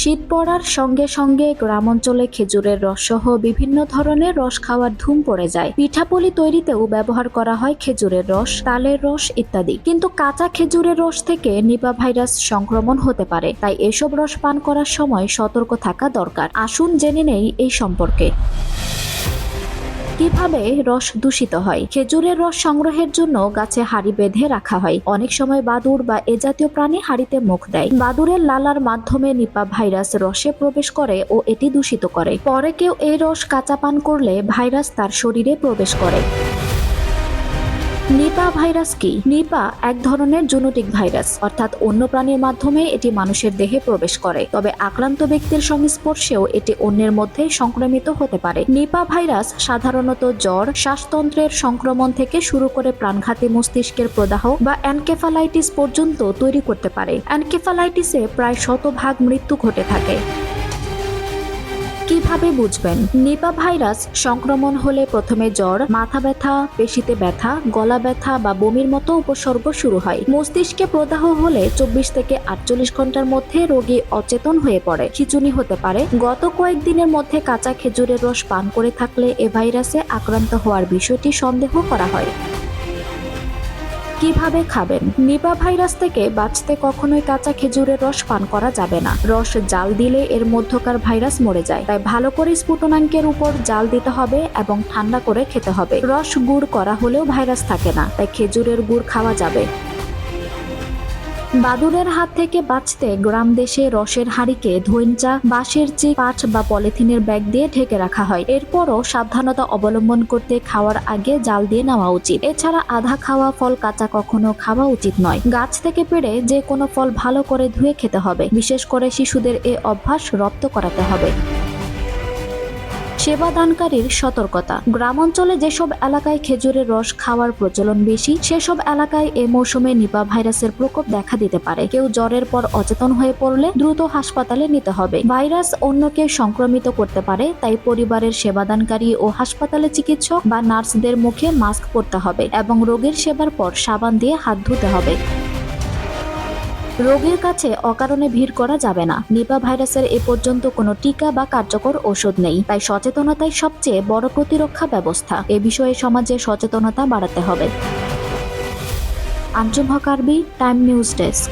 শীত পড়ার সঙ্গে সঙ্গে গ্রামাঞ্চলে খেজুরের রস সহ বিভিন্ন ধরনের রস খাওয়ার ধুম পড়ে যায়। পিঠাপুলি তৈরিতেও ব্যবহার করা হয় খেজুরের রস, তালের রস ইত্যাদি। কিন্তু কাঁচা খেজুরের রস থেকে নিপা ভাইরাস সংক্রমণ হতে পারে, তাই এসব রস পান করার সময় সতর্ক থাকা দরকার। আসুন জেনে নেই এই সম্পর্কে। কীভাবে রস দূষিত হয়, খেজুরের রস সংগ্রহের জন্য গাছে হাড়ি বেঁধে রাখা হয়। অনেক সময় বাদুর বা এ জাতীয় প্রাণী হাড়িতে মুখ দেয়। বাদুরের লালার মাধ্যমে নিপা ভাইরাস রসে প্রবেশ করে ও এটি দূষিত করে। পরে কেউ এই রস কাঁচা পান করলে ভাইরাস তার শরীরে প্রবেশ করে। নিপা ভাইরাস কি? নিপা এক ধরনের জুনোটিক ভাইরাস। অর্থাৎ অন্য প্রাণীর মাধ্যমে এটি মানুষের দেহে প্রবেশ করে। তবে আক্রান্ত ব্যক্তির সংস্পর্শেও এটি অন্যের মধ্যে সংক্রমিত হতে পারে। নিপা ভাইরাস সাধারণত জ্বর, শ্বাসতন্ত্রের সংক্রমণ থেকে শুরু করে প্রাণঘাতী মস্তিষ্কের প্রদাহ বা অ্যানকেফালাইটিস পর্যন্ত তৈরি করতে পারে। অ্যানকেফালাইটিসে প্রায় শতভাগ মৃত্যু ঘটে থাকে। কীভাবে বুঝবেন? নিপা ভাইরাস সংক্রমণ হলে প্রথমে জ্বর, মাথা ব্যথা, পেশিতে ব্যথা, গলা ব্যথা বা বমির মতো উপসর্গ শুরু হয়। মস্তিষ্কে প্রদাহ হলে চব্বিশ থেকে আটচল্লিশ ঘণ্টার মধ্যে রোগী অচেতন হয়ে পড়ে। খিচুনি হতে পারে। গত কয়েকদিনের মধ্যে কাঁচা খেজুরের রস পান করে থাকলে এ ভাইরাসে আক্রান্ত হওয়ার বিষয়টি সন্দেহ করা হয়। কীভাবে খাবেন? নিপা ভাইরাস থেকে বাঁচতে কখনোই কাঁচা খেজুরের রস পান করা যাবে না। রস জাল দিলে এর মধ্যকার ভাইরাস মরে যায়। তাই ভালো করে স্ফুটনাঙ্কের উপর জাল দিতে হবে এবং ঠান্ডা করে খেতে হবে। রস গুড় করা হলেও ভাইরাস থাকে না, তাই খেজুরের গুড় খাওয়া যাবে। বাদুরের হাত থেকে বাঁচতে গ্রাম দেশে রসের হাঁড়িকে ধৈঞ্চা বাঁশের চিপ পাট বা পলিথিনের ব্যাগ দিয়ে ঢেকে রাখা হয়। এরপরও সাবধানতা অবলম্বন করতে খাওয়ার আগে জাল দিয়ে নেওয়া উচিত। এছাড়া আধা খাওয়া ফল কাঁচা কখনো খাওয়া উচিত নয়। গাছ থেকে পেড়ে যে কোনো ফল ভালো করে ধুয়ে খেতে হবে। বিশেষ করে শিশুদের এ অভ্যাস রপ্ত করাতে হবে। সেবাদানকারীর সতর্কতা। গ্রামাঞ্চলে যেসব এলাকায় খেজুরের রস খাওয়ার প্রচলন বেশি, সেসব এলাকায় এ মৌসুমে নিপা ভাইরাসের প্রকোপ দেখা দিতে পারে। কেউ জ্বরের পর অচেতন হয়ে পড়লে দ্রুত হাসপাতালে নিতে হবে। ভাইরাস অন্যকে সংক্রমিত করতে পারে, তাই পরিবারের সেবাদানকারী ও হাসপাতালে চিকিৎসক বা নার্সদের মুখে মাস্ক পরতে হবে এবং রোগীর সেবার পর সাবান দিয়ে হাত ধুতে হবে। রোগীর কাছে অকারণে ভিড় করা যাবে না। নিপা ভাইরাসের এ পর্যন্ত কোনো টিকা বা কার্যকর ওষুধ নেই। তাই সচেতনতাই সবচেয়ে বড় প্রতিরক্ষা ব্যবস্থা। এ বিষয়ে সমাজে সচেতনতা বাড়াতে হবে। আঞ্জুম হকারবি, টাইম নিউজ ডেস্ক।